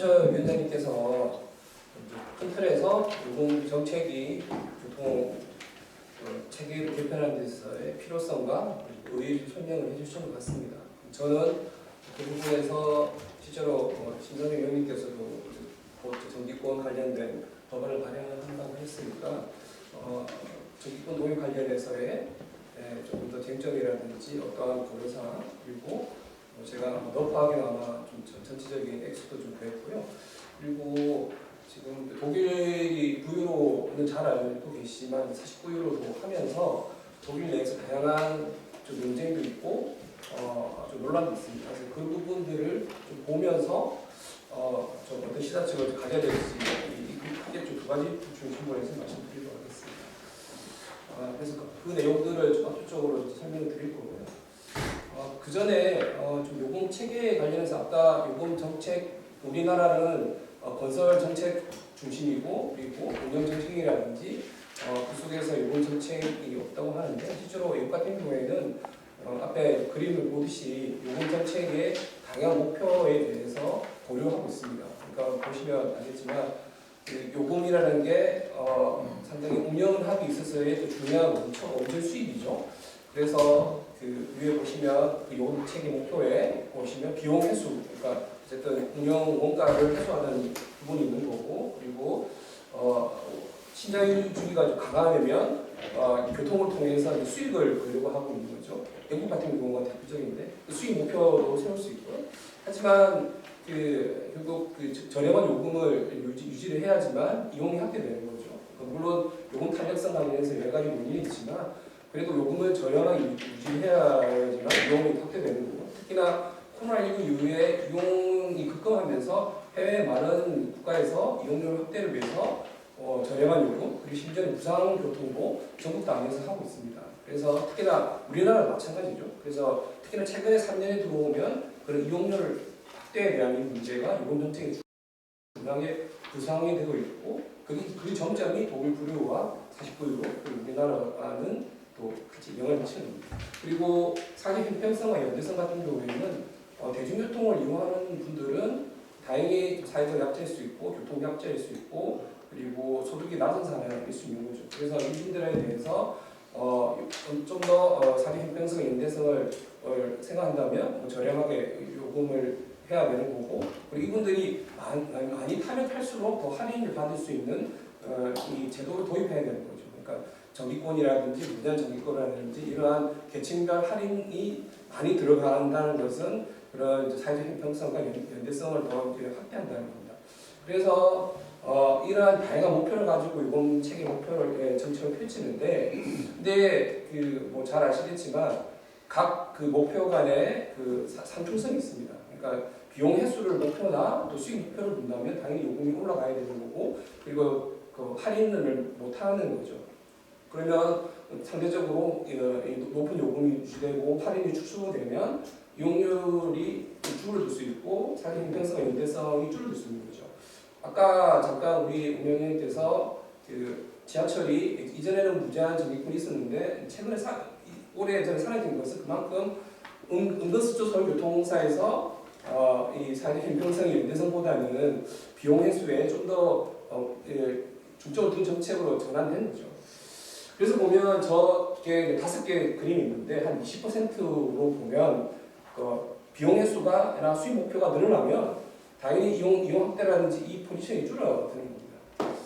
김원철 위원장님께서 큰 틀에서 요금 정책이 어, 체계를 개편하는 데서의 필요성과 그리고 의의를 설명을 해주신 것 같습니다. 저는 그 부분에서 실제로 어, 신선영 의원님께서도 곧 정기권 관련된 법안을 발행한다고 했으니까 어, 정기권 도입 관련해서의 예, 조금 더 쟁점이라든지 어떠한 고려사항 그리고 어, 제가 너프하게나마 좀 전- 전체적인 액수도 좀 구했고요. 그리고 지금 독일이 부유로는 잘 알고 계시지만 49유로도 하면서 독일 내에서 다양한 좀 논쟁도 있고 어, 좀 논란도 있습니다. 그래서 그 부분들을 좀 보면서 어, 좀 어떤 시사책을 가져야 이- 이- 크게 좀두 가지 중심으로 해서 말씀드리도록 하겠습니다. 아, 그래서 그, 그 내용들을 좀 압축적으로 설명을 드릴 거고요. 어, 그 전에 어, 좀 요금 체계에 관련해서 아까 요금 정책 우리나라는 어, 건설 정책 중심이고 그리고 운영 정책이라든지 어, 그 속에서 요금 정책이 없다고 하는데 실제로 외국 같은 경우에는 어, 앞에 그림을 보듯이 요금 정책의 당연 목표에 대해서 고려하고 있습니다. 그러니까 보시면 알겠지만 그 요금이라는 게 어, 상당히 운영을 하기 있어서의 또 중요한 원천 원천 수입이죠. 그래서 그 위에 보시면 그 체계 목표에 보시면 비용 회수, 그러니까 어쨌든 운영 원가를 해소하는 부분이 있는 거고 그리고 어, 신자유주의가 좀 강화되면 어, 교통을 통해서 수익을 벌려고 하고 있는 거죠. 영국 같은 경우가 대표적인데 그 수익 목표도 세울 수 있고요. 하지만 그 결국 그 저렴한 요금을 유지, 유지를 해야지만 이용이 확대되는 거죠. 그 물론 요금 탄력성 관련해서 여러 가지 논의는 있지만 그래도 요금을 저렴하게 유- 유지해야 지만 이용이 확대되는 거고 특히나 코로나19 이후에 이용이 급감하면서 해외 많은 국가에서 이용률 확대를 위해서 어, 저렴한 요금 그리고 심지어 무상 교통도 전국 당에서 하고 있습니다. 그래서 특히나 우리나라 마찬가지죠. 그래서 특히나 최근에 3년에 들어오면 그런 이용률 확대에 대한 이 문제가 요금 정책의 중앙에 부상이 되고 있고 그게 그 점점이 독일 불효와 49유로 그리고 우리나라는 또 같이 영향을 미치는 겁니다. 그리고 사회 형평성과 연대성 같은 경우에는 어, 대중교통을 이용하는 분들은 다행히 사회적 약자일 수 있고 교통 약자일 수 있고 그리고 소득이 낮은 사람일 수 있는 거죠. 그래서 이분들에 대해서 어, 좀더 어, 사회 형평성, 연대성을 어, 생각한다면 뭐 저렴하게 요금을 해야 되는 거고 그리고 이분들이 많이, 많이 타면 탈수록 더 할인을 받을 수 있는 어, 이 제도를 도입해야 되는 거죠. 그러니까 정기권이라든지 무제한 정기권이라든지 이러한 계층별 할인이 많이 들어간다는 것은 그런 사회적 형평성과 연- 연대성을 더 확대한다는 겁니다. 그래서 어, 이러한 다양한 목표를 가지고 이번 책의 목표를 예, 정책을 펼치는데, 근데 그 뭐 잘 아시겠지만 각 그 목표 간에 그 사- 상충성이 있습니다. 그러니까 비용 횟수를 목표나 또 수익 목표를 본다면 당연히 요금이 올라가야 되는 거고, 그리고 그 할인을 못 하는 거죠. 그러면 상대적으로 높은 요금이 유지되고 할인이 축소되면 이용률이 줄어들 수 있고 사회 형평성과 연대성이 줄어들 수 있는 거죠. 아까 잠깐 우리 운영위원께서 그 지하철이 이전에는 무제한 전기권이 있었는데 최근에 사, 올해 전에 사라진 것은 그만큼 은, 은근슬쩍 서울교통사에서 어, 이 사회 형평성의 연대성보다는 비용 회수에 좀더 어, 예, 중점을 둔 정책으로 전환된 거죠. 그래서 보면 저게 다섯 개 그림이 있는데 한 20%로 보면 그 비용 횟수가 수익 목표가 늘어나면 당연히 이용 이용 확대라든지 이 포지션이 줄어드는 겁니다.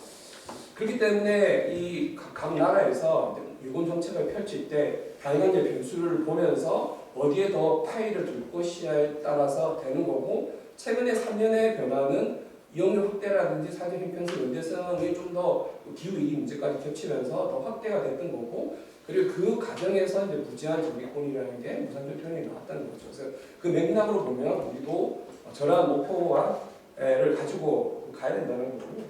그렇기 때문에 이 각 나라에서 유권 정책을 펼칠 때 다양한 변수를 보면서 어디에 더 파일을 둘 것이냐에 따라서 되는 거고 최근에 3년의 변화는 이용률 확대라든지 사회 형평성 연대성이 좀 더 기후 위기 문제까지 겹치면서 더 확대가 됐던 거고 그리고 그 과정에서 이제 무제한 정기권이라는 게 무상교통이 나왔다는 거죠. 그래서 그 맥락으로 보면 우리도 저러한 목표와를 가지고 가야 된다는 거고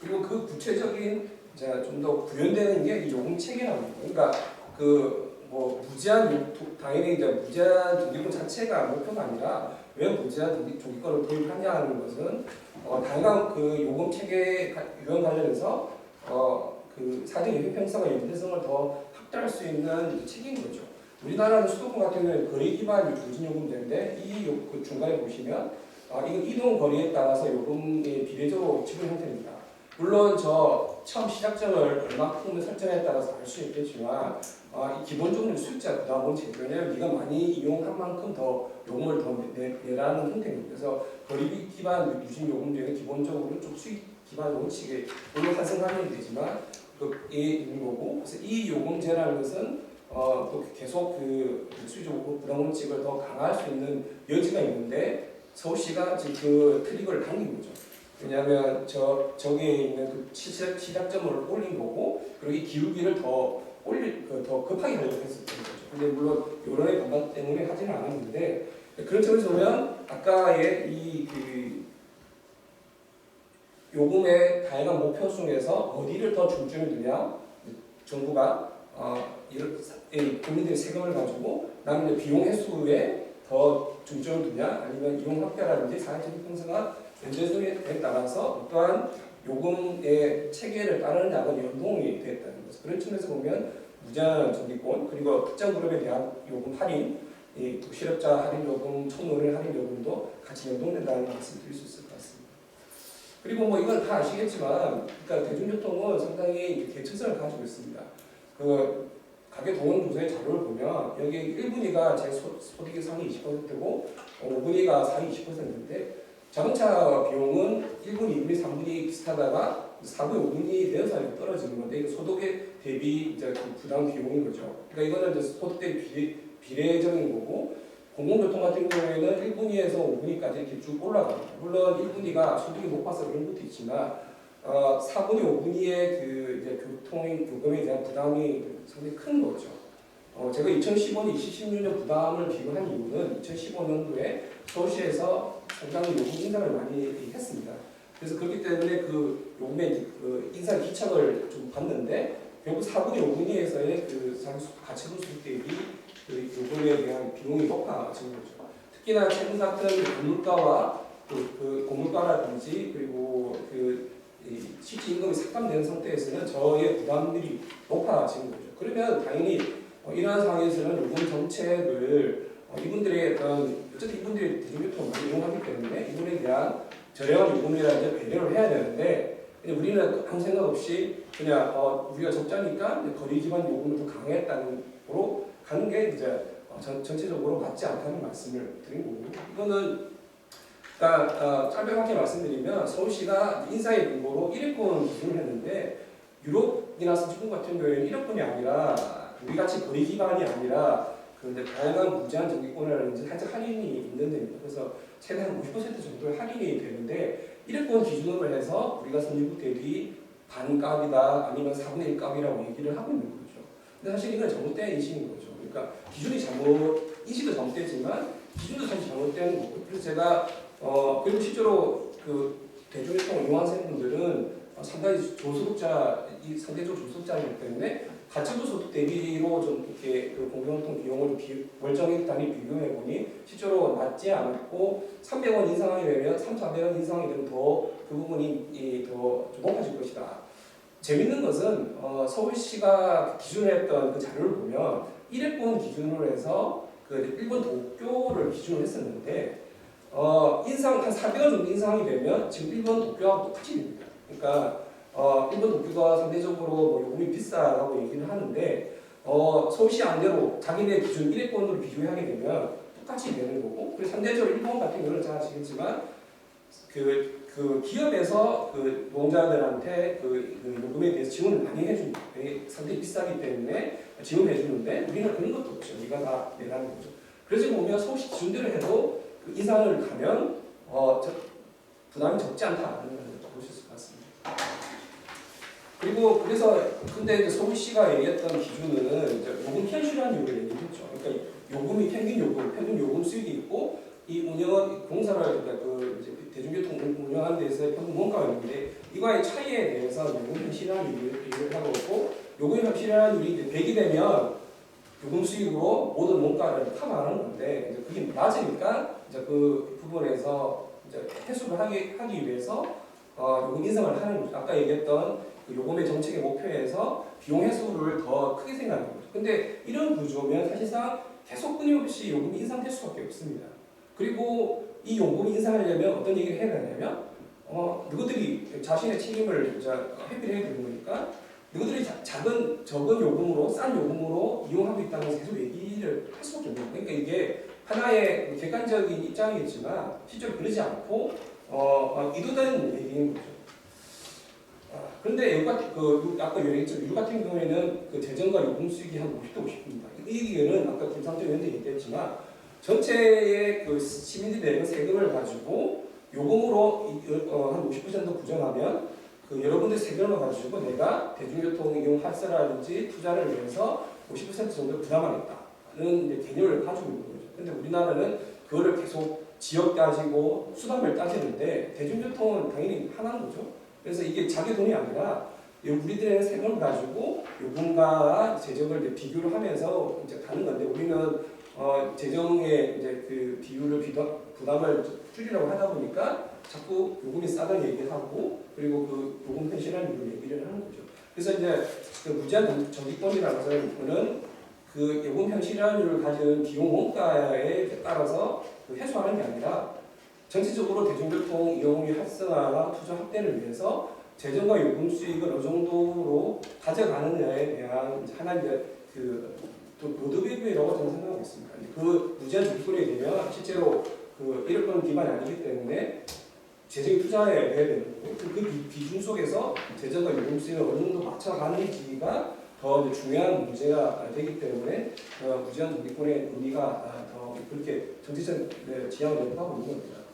그리고 그 구체적인 이제 좀더 구현되는 게 이 요금 체계라는 거예요. 그러니까 그 뭐 무제한 당연히 이제 무제한 전기권 자체가 목표가 아니라 왜 무제한 전기- 전기권을 도입하냐 하는 것은 어, 다양한 그 요금 체계 가- 유형 관련해서 어, 그 사회적 형평성과 연대성을 더 확대할 수 있는 책인 거죠. 우리나라는 수도권 같은 경우는 거래 기반 누진요금제인데 이 요- 그 중간에 보시면 아, 이건 이동 거리에 따라서 요금이 비례적으로 지불 형태입니다. 물론 저 처음 시작점을 얼마큼을 설정에 따라서 알 수 있겠지만 아, 이 기본적으로 수익자 부담 원칙 왜냐하면 네가 많이 이용한 만큼 더 요금을 더 내, 내라는 형태입니다. 그래서 거리비 기반 유진 요금 중에 기본적으로 좀 수익 기반 원칙에 물론 환승하면 되지만 그게 있는 거고 그래서 이 요금제라는 것은 어, 또 계속 그 수익적 부담 원칙을 더 강화할 수 있는 여지가 있는데 서울시가 지금 그 트릭을 당긴 거죠. 왜냐하면 저 저기에 있는 그 시작, 시작점을 올린 거고 그리고 이 기울기를 더 올릴 그, 더 급하게 하려고 했었던 거죠. 근데 물론 여론의 반발 때문에 하지는 않았는데 그런 점에서 보면 아까의 이그 요금의 다양한 목표 중에서 어디를 더 중점을 두냐? 정부가 어, 국민들의 세금을 가지고 나는 비용 해소에 더 중점을 두냐? 아니면 이용 확대라든지 사회적인 평등화 연재성에 따라서 어떠한 요금의 체계를 따르느냐가 연동이 됐다 는 거죠. 그런 측면에서 보면 무제한 전기권 그리고 특정 그룹에 대한 요금 할인, 이 실업자 할인 요금, 청노년 할인 요금도 같이 연동된다는 말씀 드릴 수 있을 것 같습니다. 그리고 뭐 이건 다 아시겠지만, 그러니까 대중교통은 상당히 계층성을 가지고 있습니다. 그 가계 동원 조사의 자료를 보면 여기 1분위가 제 소, 소득의 상위 20%고 5분위가 상위 20%인데 자동차 비용은 1분, 2분이, 3분이 비슷하다가 4분, 5분이 되어서 이렇게 떨어지는 건데 이거 소득에 대비 이제 그 부담 비용인 거죠. 그러니까 이거는 이제 소득 대비 비례, 비례적인 거고 공공교통 같은 경우에는 1분위에서 5분위까지 이렇게 쭉 올라갑니다. 물론 1분위가 소득이 높아서 그런 것도 있지만 어, 4분위, 5분위의 그 이제 교통 요금에 대한 부담이 상당히 큰 거죠. 어, 제가 2015년, 2016년 부담을 비교한 이유는 2015년도에 서울시에서 상당히 요금 인상을 많이 했습니다. 그래서 그렇기 때문에 그 요금의 그 인상 기척을 좀 봤는데 결국 4분위, 5분위에서의 그 가처분 수익 대비 그 요금에 대한 비용이 높아진 거죠. 특히나 최근 같은 건물가와 그, 그 고물가라든지 그리고 그이 실질 임금이 삭감된 상태에서는 저의 부담들이 높아지는 거죠. 그러면 당연히 어, 이러한 상황에서는 요금 정책을 어, 이분들의 어떤 어쨌든 이분들이 대중교통을 많이 이용하기 때문에 이분에 대한 저렴한 요금이라든지 배려를 해야 되는데 우리는 아무 생각 없이 그냥 어, 우리가 적자니까 거리 기반 요금을 더 강화했다는 거로 가는 게 이제 어, 전, 전체적으로 맞지 않다는 말씀을 드린 거고 이거는 그러니까 어, 짧게 말씀드리면 서울시가 인사의 근거로 1위권 기준을 했는데 유럽이나 중국 같은 경우에는 1위권이 아니라 우리 같이 거리 기반이 아니라 그런데 다양한 무제한 전기권이라든지 살짝 할인이 있는 데입니다. 그래서 최대 한 50% 정도의 할인이 되는데 1위권 기준으로 해서 우리가 선진국 대비 반값이다 아니면 4분의 1 값이라고 얘기를 하고 있는 거죠. 근데 사실 이건 잘못된 인식인 거죠. 그러니까 기준이 잘못 인식도 잘못되지만 기준도 사실 잘못된 거고 그래서 제가 어 그리고 실제로 그 대중교통 이용하시는 분들은 어, 상당히 저소득자 이 상대적으로 저소득자이기 때문에 가처분 소득 대비로 좀 이렇게 그 공공교통 비용을 비, 월정액 단위 비교해 보니 실제로 낮지 않았고 300원 인상이 되면 3, 400원 인상이 되면 더 그 부분이 이, 더 높아질 것이다. 재밌는 것은 어, 서울시가 기준을 했던 그 자료를 보면 1회권 기준으로 해서 그 일본 도쿄를 기준으로 했었는데 어, 인상 한 400원 정도 인상이 되면 지금 일본 도쿄하고 똑같이 됩니다. 그러니까 어, 일본 도쿄가 상대적으로 뭐 요금이 비싸라고 얘기를 하는데 어, 서울시 안대로 자기네 기준 1회권으로 비교하게 되면 똑같이 되는 거고 그리고 상대적으로 일본 같은 경우는 잘 아시겠지만 그, 그 기업에서 그 노동자들한테 그, 그 요금에 대해서 지원을 많이 해줍니다. 상당히 비싸기 때문에 지원해 주는데 우리는 그런 것도 없죠. 우리가 다 내라는 거죠. 그래서 보면 서울시 기준대로 해도 그 이상을 가면 어, 저, 부담이 적지 않다는 있습니다. 그리고 그래서 근데 이제 서울시가 얘기했던 기준은 이제 요금 현실화율을 얘기했죠. 그러니까 요금이 평균 요금, 평균 요금 수익이 있고 이 운영은 공사를 그러니까 그 이제 대중교통 운영하는 데서 평균 원가가 있는데 이거의 차이에 대해서 요금 현실화율을 얘기를 하고 있고 요금 현실화율이 100이 되면 요금 수익으로 모든 원가를 커버하는 건데 이제 그게 낮으니까 이제 그 부분에서 이제 해소를 하기 하기 위해서 어, 요금 인상을 하는 거죠. 아까 얘기했던 그 요금의 정책의 목표에서 비용 해소를 더 크게 생각하는 거죠. 근데 이런 구조면 사실상 계속 끊임없이 요금이 인상될 수밖에 없습니다. 그리고 이 요금을 인상하려면 어떤 얘기를 해야 되냐면 어, 누구들이 자신의 책임을 이제 회피해야 되는 거니까 누구들이 자- 작은 적은 요금으로 싼 요금으로 이용하고 있다는 계속 얘기를 할 수밖에 없는 거예요. 그러니까 이게 하나의 객관적인 입장이겠지만 실제로 그러지 않고 어, 어, 이도된 얘기인 거죠. 아, 그런데 유 같은 그 유- 아까 얘기했죠. 유 같은 경우에는 그 재정과 요금 수익이 한 50대 50입니다. 이 얘기는 아까 김상정 의원도 얘기했지만 전체의 그 시민들이 내는 세금을 가지고 요금으로 이- 어, 한50% 부정하면 그 여러분들 세금을 가지고 내가 대중교통 이용 활성화라든지 투자를 위해서 50% 정도 부담하겠다는 개념을 가지고 있는 거죠. 근데 우리나라는 그거를 계속 지역 따지고 수단별 따지는데 대중교통은 당연히 하나인 거죠. 그래서 이게 자기 돈이 아니라 우리들의 세금을 가지고 요금과 재정을 비교를 하면서 이제 가는 건데 우리는 어, 재정의 이제 그 비율을 비다, 부담을 줄이려고 하다 보니까 자꾸 요금이 싸다는 얘기를 하고 그리고 그 요금 편실한 얘기를 하는 거죠. 그래서 이제 그 무제한 정기권이라는 거는 그 요금 현실화율을 가진 비용 원가에 따라서 그 해소하는 게 아니라 전체적으로 대중교통 이용률 활성화와 투자 확대를 위해서 재정과 요금 수익을 어느 정도로 가져가느냐에 대한 하나의 그또 로드맵이라고 저는 생각하고 있습니다. 그 무제한 정기권이 되면 실제로 그 이력권 기반이 아니기 때문에 투자해야 되는 거고 그, 그 비- 비중 속에서 재정과 요금 수익을 어느 정도 맞춰가는지가 더 이제 중요한 문제가 되기 때문에 어, 무제한 정기권의 논의가 아, 더 그렇게 정치적 네, 지향을 내포하고 있는 겁니다.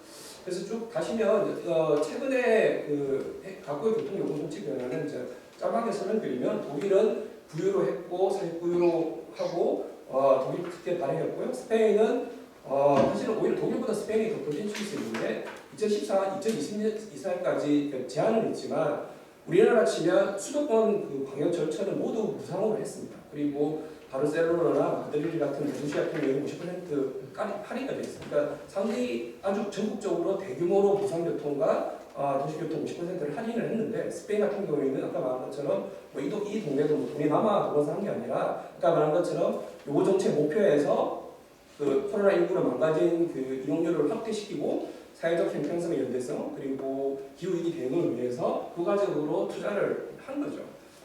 그래서 쭉 가시면 어, 최근에 그 해- 각국의 교통 요금 정책 변화는 이제 짤막하게 설명드리면 독일은 부유로 했고 사회부유로 하고 어, 독일 그때 발행했고요. 스페인은 어, 사실은 오히려 독일보다 스페인이 더수 있는데 2014, 2024년까지 제한은 있지만 우리나라 치면 수도권 그 방역 절차는 모두 무상으로 했습니다. 그리고 바르셀로나나 마드리드 같은 대도시 같은 경우는 50% 할인가 돼 있습니다. 그러니까 상당히 아주 전국적으로 대규모로 무상교통과 어, 도시교통 50%를 할인을 했는데 스페인 같은 경우에는 아까 말한 것처럼 뭐 이, 도, 이 동네도 뭐 돈이 남아 그래서 한 게 아니라 아까 말한 것처럼 요 정책 목표에서 그 코로나19로 망가진 그 이용률을 확대시키고 사회적 형평성 연대성 그리고 기후위기 대응을 위해서 부가적으로 투자를 한 거죠.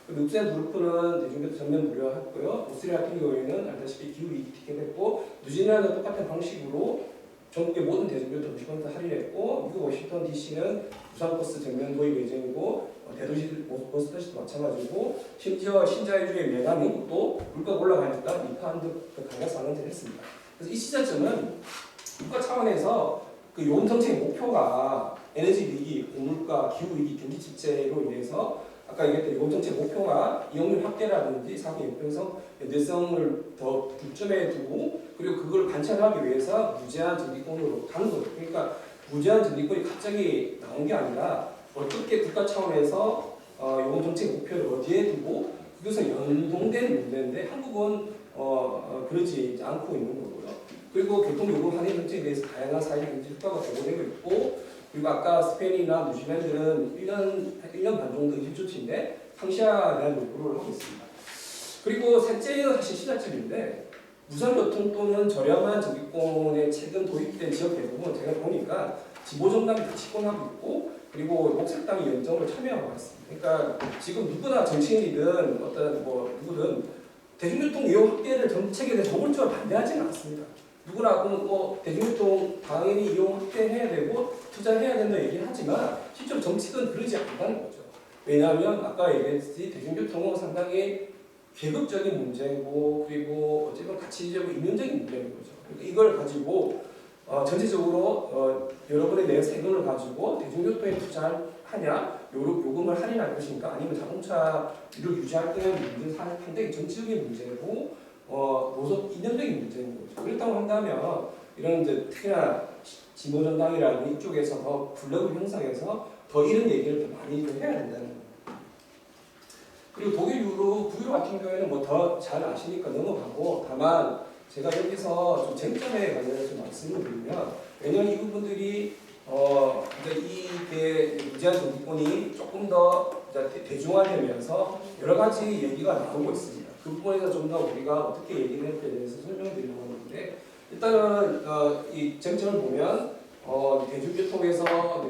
그 룩셈부르크는 대중교통 전면 무료했고요. 오스트리아 같은 경우에는 알다시피 기후위기 티켓 했고 뉴질랜드 똑같은 방식으로 전국의 모든 대중교통 50% 할인했고 미국 워싱턴 DC는 부산버스 전면 도입 예정이고 어, 대도시 버스 터시도 마찬가지고 심지어 신자유주의 매당 미국도 물가가 올라가니까 2파운드 그 가격 상한제를 했습니다. 그래서 이 시점은 국가 차원에서 그 요금 정책 목표가 에너지 위기, 고물가, 기후 위기, 경기 침체로 인해서 아까 얘기했던 요금 정책 목표가 이용률 확대라든지 사회 형평성, 연대성을 더 중점에 두고 그리고 그걸 관찰하기 위해서 무제한 전기권으로 가는 거죠. 그러니까 무제한 전기권이 갑자기 나온 게 아니라 어떻게 국가 차원에서 어, 요금 정책 목표를 어디에 두고 그것은 연동된 문제인데 한국은 어, 어, 그러지 않고 있는 거고요. 그리고 교통 요금 할인 정책에 대해서 다양한 사회적 경제 효과가 보고되고 있고 그리고 아까 스페인이나 뉴질랜드는 1년, 1년 반 정도 이주 조치인데 상시화에 대한 요구를 하고 있습니다. 그리고 셋째는 사실 시작점인데 무상교통 또는 저렴한 전기권의 최근 도입된 지역 대부분 제가 보니까 지보정당이 다 집권하고 있고 그리고 녹색당이 연정으로 참여하고 있습니다. 그러니까 지금 누구나 정치인이든 어떤 뭐 누구든 대중교통 이용 확대를 정책에 대해 적극적으로 반대하지는 않습니다. 누구나 그뭐 대중교통 당연히 이용 확대해야 되고 투자해야 된다 얘기하지만 실제로 정책은 그러지 않는다는 거죠. 왜냐하면 아까 얘기했듯이 대중교통은 상당히 계급적인 문제고 그리고 어쨌든 가치적으로 인문적인 문제인 거죠. 그러니까 이걸 가지고 어, 전체적으로 어, 여러분의 내 세금을 가지고 대중교통에 투자하냐 요, 요금을 할인할 것인가 아니면 자동차를 유지할 때는 문제 상당히 정치적인 문제고 어, 노속 이념적인 문제인 거죠. 그렇다고 한다면 이런 이제 특히나 진보정당이라는 이쪽에서 더 블로그 형성해서 더 이런 얘기를 더 많이 좀 해야 된다는 거예요. 그리고 독일 유로, 북유로 같은 경우에는 뭐 더 잘 아시니까 넘어가고 다만 제가 여기서 좀 쟁점에 관련해서 좀 말씀을 드리면 왜냐면 이 부분들이 어 이제 이게 무제한 정기권이 조금 더 대중화되면서 여러 가지 얘기가 나오고 있습니다. 그 부분에서 좀 더 우리가 어떻게 얘기를 할지에 대해서 설명을 드리려고 하는데 일단은 어, 이 정책을 보면 어, 대중교통에서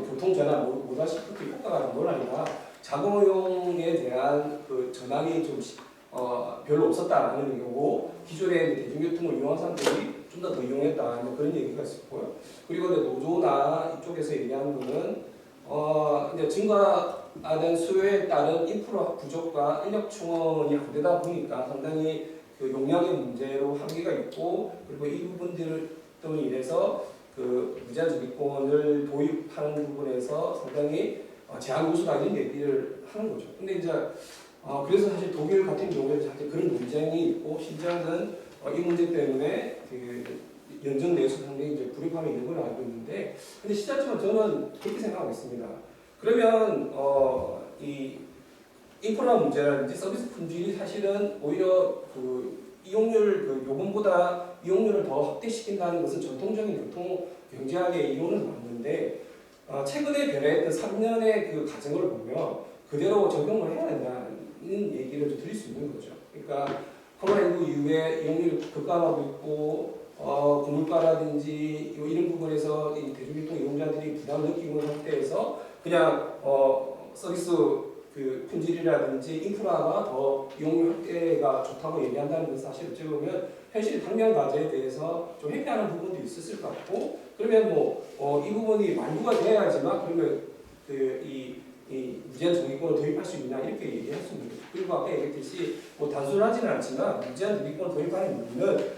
교통 전환 모- 모다 시프트 효과가 논란이다. 자동이용에 대한 그 전환이 좀 시- 어, 별로 없었다라는 경우 기존의 대중교통을 이용한 사람들이 좀 더 더 이용했다 뭐 그런 얘기가 있었고요. 그리고 노조나 이쪽에서 얘기하는 거는 어, 이제 증가 하는 수요에 따른 인프라 부족과 인력 충원이 안 되다 보니까 상당히 그 용량의 문제로 한계가 있고 그리고 이 부분들 등으로 인해서 그 무제한 저비권을 도입하는 부분에서 상당히 어, 제한 요소다 이런 얘기를 하는 거죠. 근데 이제 어, 그래서 사실 독일 같은 경우에 사실 그런 논쟁이 있고 심지어는 어, 이 문제 때문에 그 연정 내에서 상당히 이제 불입함이 있는 걸로 알고 있는데 근데 시작지만 저는 그렇게 생각하고 있습니다. 그러면 어, 이 인프라 문제라든지 서비스 품질이 사실은 오히려 그 이용률 그 요금보다 이용률을 더 확대시킨다는 것은 전통적인 교통 경제학의 이론은 맞는데 어, 최근에 변화했던 3년의 그 과정을 보면 그대로 적용을 해야 된다는 얘기를 좀 드릴 수 있는 거죠. 그러니까 코로나19 이후에 이용률이 급감하고 있고 어, 고물가라든지 요 이런 부분에서 이 대중교통 이용자들이 부담을 느끼고 있는 상태에서 그냥 어, 서비스 그 품질이라든지 인프라가 더 이용률 확대가 좋다고 얘기한다는 것은 사실 어찌 보면 현실 당면 과제에 대해서 좀 회피하는 부분도 있었을 것 같고 그러면 뭐이 부분이 완료가 돼야지만 그러면 그이 이 무제한 정기권을 도입할 수 있냐 이렇게 얘기할 수 있는. 그리고 아까 얘기했듯이 뭐 단순하지는 않지만 무제한 정기권을 도입하는 이유는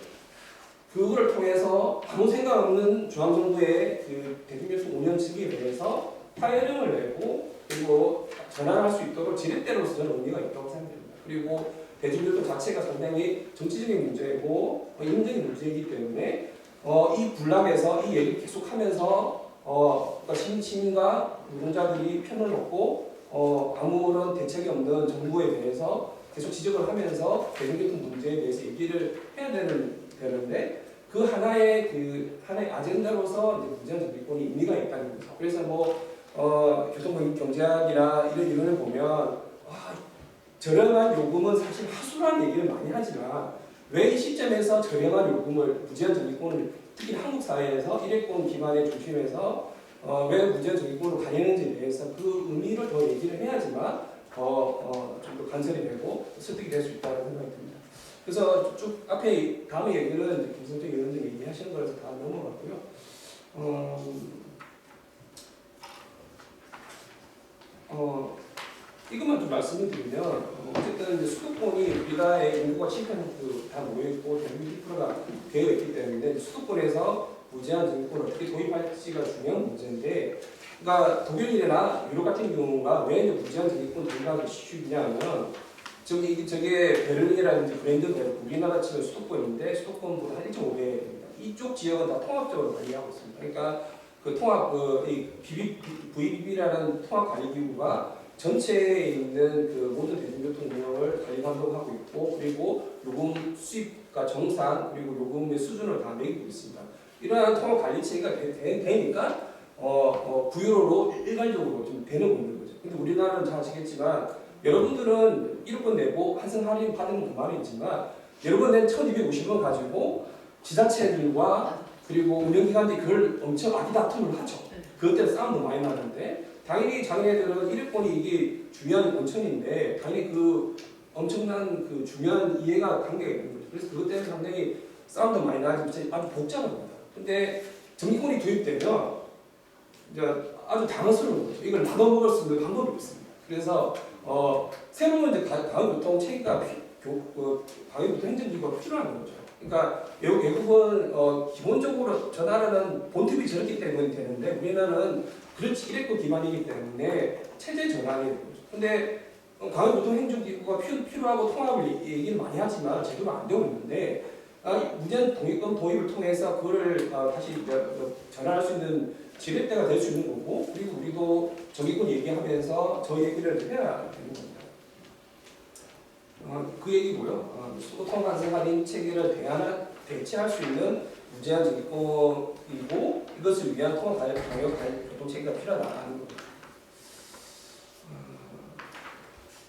그거를 통해서 아무 생각 없는 중앙정부의 그 대중교통 운영 측에 대해서 파열음을 내고 그리고 전환할 수 있도록 지렛대로서 저는 의미가 있다고 생각합니다. 그리고 대중교통 자체가 상당히 정치적인 문제고 어, 인적인 문제이기 때문에 어, 이 분란에서 이 얘기를 계속하면서 어, 그러니까 시민, 시민과 노동자들이 편을 놓고 어, 아무런 대책이 없는 정부에 대해서 계속 지적을 하면서 대중교통 문제에 대해서 얘기를 해야 되는 되는데 그 하나의 그 하나의 아젠다로서 이제 무제한 정비권이 의미가 있다는 거죠. 그래서 뭐 어, 교통 경제학이나 이런 이론을 보면 아, 저렴한 요금은 사실 하수라는 얘기를 많이 하지만 왜 이 시점에서 저렴한 요금을 무제한 전기권을 특히 한국 사회에서 일회권 기반의 중심에서 어, 왜 무제한 전기권으로 가려는지에 대해서 그 의미를 더 얘기를 해야지만 더좀더 간설이 되고 설득이 될 수 있다는 생각이 듭니다. 그래서 쭉 앞에 다음 얘기는 김성태 위원장 얘기하시는 거라서 다 넘어갔고요. 어, 어, 이것만 좀 말씀을 드리면 어, 어쨌든 이제 수도권이 우리나라의 인구가 7%다 모여있고 대한민국 1%가 되어 있기 때문에 수도권에서 무제한 정권을 어떻게 도입할지가 중요한 문제인데 그러니까 독일이나 유럽 같은 경우가 왜 이제 무제한 정권 도입하기 쉽냐면 저기 저게 베를린이라든지 브랜드베르 우리나라 치면 수도권인데 수도권보다 한 1.5배입니다. 이쪽 지역은 다 통합적으로 관리하고 있습니다. 그러니까 그 통합 그이 VBB라는 통합 관리 기구가 전체에 있는 그 모든 대중교통 운영을 관리 감독하고 있고 그리고 요금 수입과 정산 그리고 요금의 수준을 다 매기고 있습니다. 이러한 통합 관리 체계가 되, 되, 되니까 어, 어, 부유로로 일괄적으로 좀 되는 거죠. 근데 우리나라는 잘 아시겠지만 여러분들은 1억 내고 한승 할인 받으면 그만이지만 여러분 낸 1250원 가지고 지자체들과 그리고 운영기관들이 그걸 엄청 아기다툼을 하죠. 그것 때문에 싸움도 많이 나는데 당연히 자기네들은 1위권이 이게 중요한 원천인데 당연히 그 엄청난 그 중요한 이해가 관계가 있는 거죠. 그래서 그것 때문에 상당히 싸움도 많이 나지 아주 복잡합니다. 근데 정기권이 도입되면 이제 아주 당황스러운 거죠. 이걸 나눠 먹을 수 있는 방법이 없습니다. 그래서 어, 새로운 이제 가- 가을교통 체계가 피, 교, 그, 행정기구가 필요한 거죠. 그러니까 외국, 외국은 어, 기본적으로 저 나라는 본tip이 저렇기 때문에 되는데 우리나라는 그렇지 이랬고 기반이기 때문에 체제 전환이 되는 거죠. 근데 어, 가을교통 행정기구가 필요, 필요하고 통합을 얘- 얘기를 많이 하지만 제대로 안 되고 있는데 아, 무제한 동의권 도입을 통해서 그거를 어, 다시 이제 그 전환할 수 있는 지렛대가 될 수 있는 거고 그리고 우리도 정기권 얘기하면서 저 얘기를 해야 되는 겁니다. 어, 그 얘기고요. 어, 수도통 간섭할인 체계를 대안 대체할 수 있는 무제한 정기권이고 이것을 위한 통합 방역 교통 체계가 필요하다는 겁니다. 어,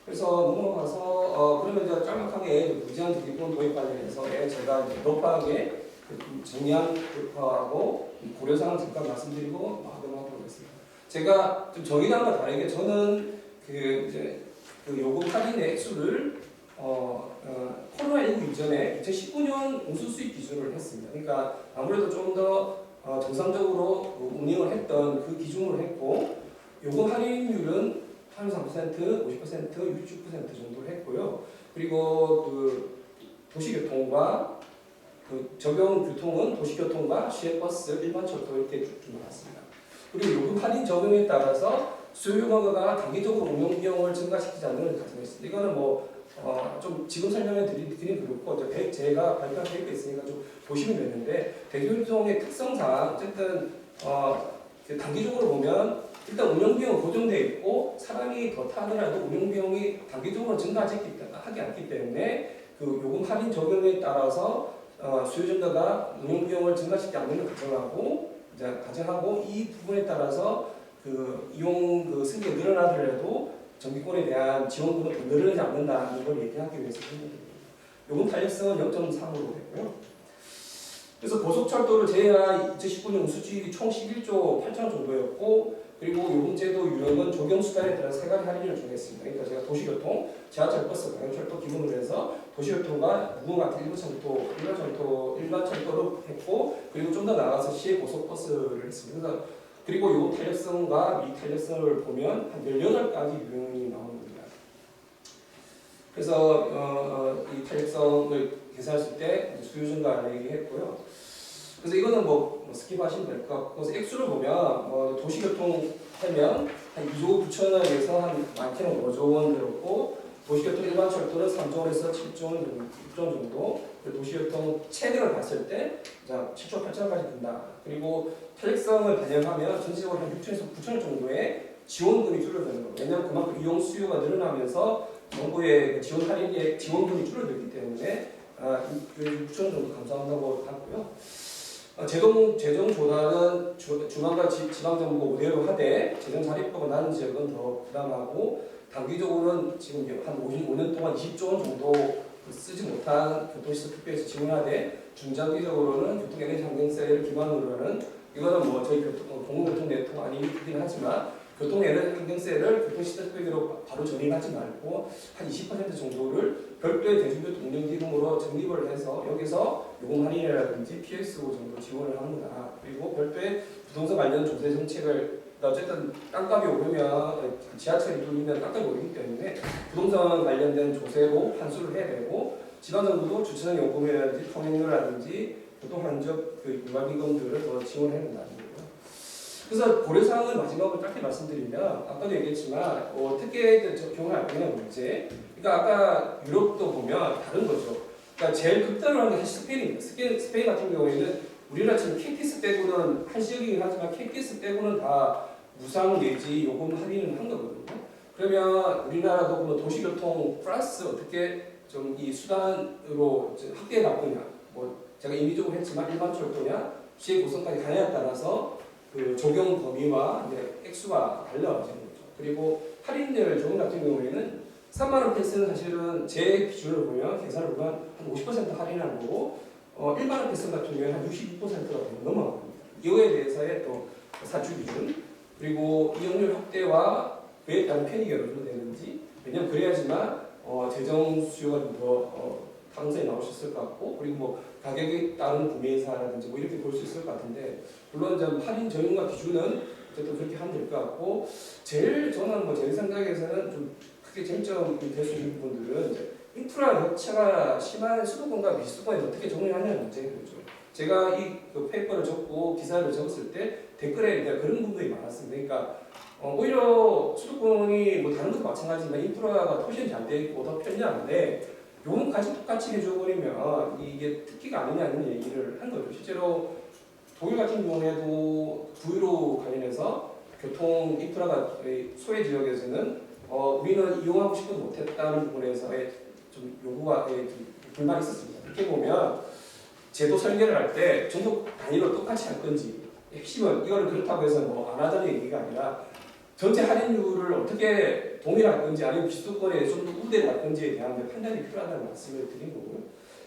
그래서 넘어가서 어, 그러면 이제 짤막하게 무제한 정기권 도입 관련해서 제가 이제 높하게 그 정리하고 고려사항 잠깐 말씀드리고 마감하도록 하겠습니다. 제가 좀 정의당과 다르게 저는 그 이제 그 요금 할인의 액수를 어, 어, 코로나19 이전에 2019년 우수 수익 기준으로 했습니다. 그러니까 아무래도 좀더 어, 정상적으로 운영을 했던 그 기준으로 했고 요금 할인율은 83%, 50%, 66% 정도로 했고요. 그리고 그 도시교통과 그 적용 교통은 도시교통과 시외버스, 일반철도 이렇게 쭉 나왔습니다. 그리고 요금 할인 적용에 따라서 수요가 단기적으로 운영 비용을 증가시키지 않는 걸 가정했습니다. 이거는 뭐 어, 좀 지금 설명해 드리- 드린 그렇고 제가 발표한 계획이 있으니까 좀 보시면 되는데 대교통의 특성상 어쨌든 어, 그 단기적으로 보면 일단 운영 비용 고정돼 있고 사람이 더 타더라도 운영 비용이 단기적으로 증가하지 하지 않기 때문에 그 요금 할인 적용에 따라서 어, 수요 증가가 운영 비용을 증가시키지 않는 걸 가정하고 이제 가정하고 이 부분에 따라서 그 이용 그 승객이 늘어나더라도 정기권에 대한 지원금은 더 늘어나지 않는다는 걸 얘기하기 위해서. 요금 탄력성은 0.3으로 됐고요. 그래서 고속철도를 제외한 2019년 우수지율이 총 11조 8천 정도였고 그리고 요금제도 유형은 적용 수단에 따라 세 가지 할인을 정했습니다. 그러니까 제가 도시교통, 지하철, 버스, 광역철도 기본으로 해서 도시교통과 무궁 같은 일부철도, 일반철도, 일반철도를 했고 그리고 좀 더 나아가서 시외 고속버스를 했습니다. 그리고 요 탄력성과 미탄력성을 보면 한 18가지 유형이 나오는 겁니다. 그래서 어, 어, 이 탄력성을 계산했을 때 수요 증가를 얘기했고요. 그래서 이거는 뭐, 뭐 스킵하시면 될 것 같고 그래서 액수를 보면 뭐 도시교통 하면 한 2조 9천 원에서 한 많게는 5조 원 들었고 도시교통 일반 철도는 3조 원에서 7조 원 정도, 6조 원 정도 도시교통 체계를 봤을 때 자, 7조 8천원까지 든다. 그리고 탄력성을 반영하면 전체적으로 한 6천에서 9천 정도의 지원금이 줄어드는 거예요. 왜냐하면 그만큼 이용 수요가 늘어나면서 정부의 그 지원 할인의 지원금이 줄어들기 때문에 아, 6천 정도 감소한다고 봤고요. 어, 재정 재정 조달은 주, 중앙과 지, 지방정부 그대로 하되 재정 자립도가 낮은 지역은 더 부담하고 단기적으로는 지금 한 55년 동안 20조 원 정도 쓰지 못한 교통시설 특별에서 지원하되 중장기적으로는 교통에너지 환경세를 기반으로 하는 이거는 뭐 저희 교통, 어, 공공교통 네트워크 아니긴 하지만 교통에너지 환경세를 교통시설 특별로 바로 적립하지 말고 한 20% 정도를 별도의 대중교통 운영기금으로 적립을 해서 여기서 요금 할인이라든지 PSO 정도 지원을 합니다. 그리고 별도의 부동산 관련 조세 정책을 어쨌든 땅값이 오르면 지하철이 뚫리면 땅값이 오르기 때문에 부동산 관련된 조세로 환수를 해야 되고 지방정부도 주차장 요금이라든지 통행료라든지 교통환적 그 유가기금들을 더 된다는 거고요. 그래서 고려사항을 마지막으로 짧게 말씀드리면 아까도 얘기했지만 어, 특혜 적용을 안 되는 문제 그러니까 아까 유럽도 보면 다른 거죠. 그러니까 제일 극단으로 하는 게 스페인입니다. 스페인, 스페인 같은 경우에는 우리나라처럼 KTX 빼고는 한시역이긴 하지만 KTX 빼고는 다 무상 내지 요금 할인을 한 거거든요. 그러면 우리나라도 뭐 도시교통 플러스 어떻게 좀 이 수단으로 확대해 나가느냐. 뭐 제가 임의적으로 했지만 일반 철도냐 시의 구성까지 가냐에 따라서 그 적용 범위와 이제 액수가 달라지는 거죠. 그리고 할인율 적용 같은 경우에는 3만 원 패스는 사실은 제 기준으로 보면 계산을 보면 한 50% 할인하는 거고 어, 1만 원 패스 같은 경우에는 한 62%가 넘어갑니다. 이거에 대해서의 또 사주 기준 그리고 이용률 확대와 그에 따른 편익이 어느 정도 되는지 왜냐면 그래야지만 어, 재정 수요가 좀더 어, 당선이 나올 수 있을 것 같고 그리고 뭐 가격에 따른 구매사라든지 뭐 이렇게 볼 수 있을 것 같은데 물론 이제 할인 전용과 기준은 어쨌든 그렇게 하면 될 것 같고 제일 저는 뭐 제 생각에서는 좀 크게 쟁점이 될 수 있는 부분들은 이제 인프라 격차가 심한 수도권과 비수도권에 어떻게 적용하냐는 문제인 거죠. 제가 이그 페이퍼를 적고 기사를 적었을 때 댓글에 그런 부분이 많았습니다. 그러니까 어, 오히려 수도권이 뭐 다른 것도 마찬가지지만 인프라가 토시는 잘돼 있고 더 편리한데 요금까지 똑같이 해줘버리면 이게 특기가 아니냐 는 얘기를 한 거죠. 실제로 독일 같은 경우에도 구유로 관련해서 교통 인프라가 소외 지역에서는 어, 우리는 이용하고 싶어도 못했다는 부분에서의 좀 요구가 예, 좀 불만이 있었습니다. 이렇게 보면 제도 설계를 할 때 전국 단위로 똑같이 할 건지 핵심은 이거를 그렇다고 해서 뭐 안 하자는 얘기가 아니라 전체 할인율을 어떻게 동일할 건지 아니면 비수도권에 좀 더 우대를 할 건지에 대한 판단이 필요하다는 말씀을 드린 거고요.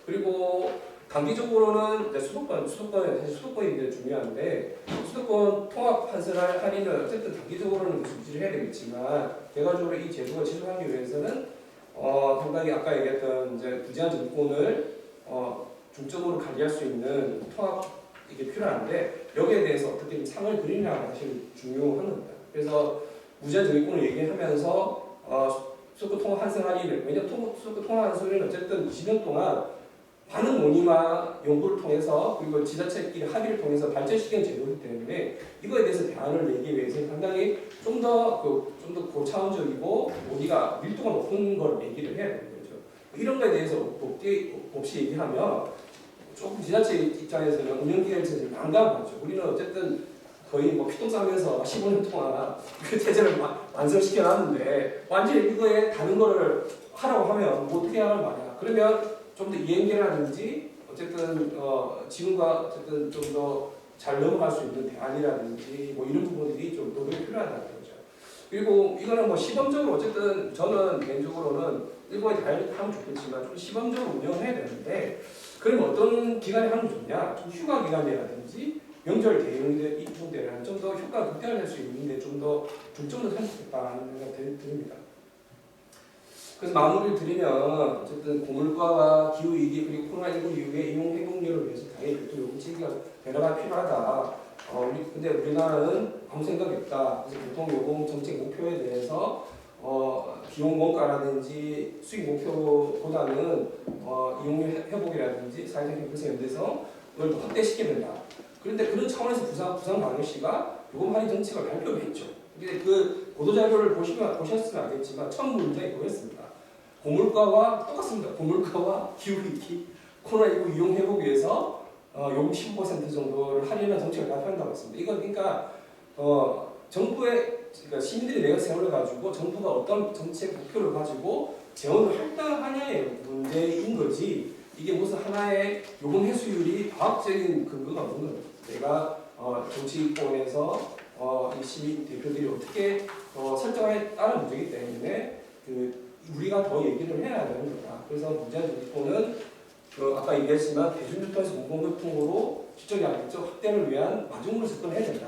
그리고 단기적으로는 수도권, 수도권 사실 수도권이 이제 중요한데 수도권 통합 환수할 할인은 어쨌든 단기적으로는 유지를 해야 되겠지만 결과적으로 이 제도가 지속하기 위해서는 어 상당히 아까 얘기했던 이제 부재한 정권을 어 중점으로 관리할 수 있는 통합 이게 필요한데 여기에 대해서 어떻게 상을 그리냐가 사실 중요한 겁니다. 그래서 무제한 정권을 얘기하면서 어 수도권 통합 환수 할인을 왜냐 통 수도권 통합 환수는 어쨌든 20년 동안 많은 논의와 연구를 통해서 그리고 지자체끼리 합의를 통해서 발전시킨 제도이기 때문에 이거에 대해서 대안을 내기 위해서 상당히 좀더그좀더 고차원적이고 우리가 밀도가 높은 걸 얘기를 해야 되는 거죠. 이런 거에 대해서 없이, 없이 얘기하면 조금 지자체 입장에서는 운영기관에 있어서 난감하죠. 우리는 어쨌든 거의 뭐 피똥 싸면서 15년 동안 그 체제를 마- 완성시켜 놨는데 완전히 이거에 다른 거를 하라고 하면 뭐 어떻게 하는 말이야. 그러면 좀 더 이행계라든지 어쨌든 어 지금과 어쨌든 좀 더 잘 넘어갈 수 있는 대안이라든지 뭐 이런 부분들이 좀 노력이 필요하다는 거죠. 그리고 이거는 뭐 시범적으로 어쨌든 저는 개인적으로는 일본에 다 하면 좋겠지만 좀 시범적으로 운영해야 되는데 그럼 어떤 기간에 하면 좋냐? 좀 휴가 기간이라든지 명절 부분들은 좀더 효과가 극대화될 수 있는데 좀 더 중점으로 살수 있겠다는 생각이 듭니다. 그래서 마무리를 드리면 어쨌든 고물가와 기후 위기 그리고 코로나19 이후에 이용 회복률을 위해서 당연히 별도 요금 체계가 변화가 필요하다. 어, 우리 근데 우리나라는 아무 생각이 없다. 그래서 교통 요금 정책 목표에 대해서 어, 비용 원가라든지 수익 목표보다는 어, 이용률 회- 회복이라든지 사회적 경제성 연대성을 더 확대시켜야 된다. 그런데 그런 차원에서 부산 부산광역시가 요금 할인 정책을 발표를 했죠. 근데 그 보도 자료를 보시면 보셨으면 알겠지만 첫 문장이 그거였습니다. 고물가와 똑같습니다. 고물가와 기후위기, 코로나19 이용 회복 위해서 어, 요금 15% 정도를 할인한 정책을 발표한다고 했습니다. 이건 그러니까 어, 정부의 그러니까 시민들이 내가 세월을 가지고 정부가 어떤 정책 목표를 가지고 재원을 할당하냐의 문제인 거지 이게 무슨 하나의 요금 회수율이 과학적인 근거가 없는 거예요. 내가 어, 정치권에서 어, 이 시민 대표들이 어떻게 어, 설정에 따른 문제이기 때문에 그 우리가 더 얘기를 해야 되는 거다. 그래서 문제는 정치권은 그 아까 얘기했지만 대중교통에서 공공교통으로 실적이 안겠죠 확대를 위한 마중물 접근을 해야 된다.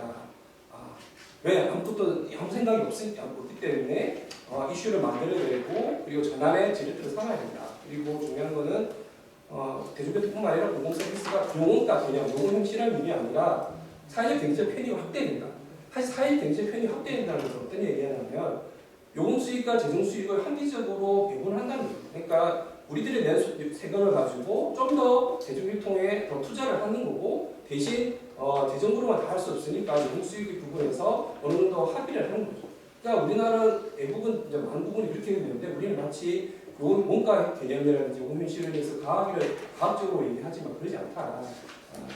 아, 왜 아무것도 아무 생각이 없으니까 없기 때문에 어, 이슈를 만들어야 되고 그리고 전환의 지렛대를 삼아야 된다. 그리고 중요한 거는 어, 대중교통뿐만 아니라 공공서비스가 공원가 그냥 요금 형식이라는 의미 아니라 사회적 경제 편의가 확대된다. 사실 사회적 경제 편이 확대된다는 것은 어떤 얘기냐면 요금 수익과 재정 수익을 합리적으로 배분한다는 거예요. 그러니까 우리들이 낸 수- 세금을 가지고 좀 더 대중교통에 더 투자를 하는 거고 대신 어, 대정부로만 다 할 수 없으니까 요금 수익 부분에서 어느 정도 합의를 하는 거죠. 그러니까 우리나라는 대부분 이제 많은 부분이 그렇게 되는데 우리는 마치 원가 개념이라든지 현실에 대해서 과학을 과학적으로 얘기하지만 그러지 않다. 아,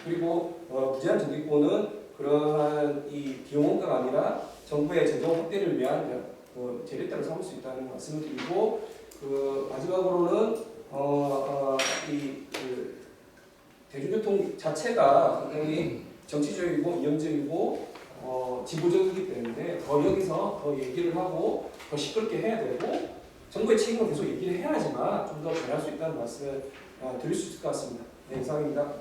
그리고 어, 무제한 전기권은 그러한 이 비용 원가가 아니라 정부의 재정 확대를 위한 그 재료대로 삼을 수 있다는 말씀을 드리고 그 마지막으로는 어, 어, 이 그 대중교통 자체가 상당히 정치적이고 이념적이고 어, 진보적이기 때문에 더 여기서 더 얘기를 하고 더 시끄럽게 해야 되고 정부의 책임을 계속 얘기를 해야지만 좀더 변할 수 있다는 말씀을 어, 드릴 수 있을 것 같습니다. 네, 이상입니다.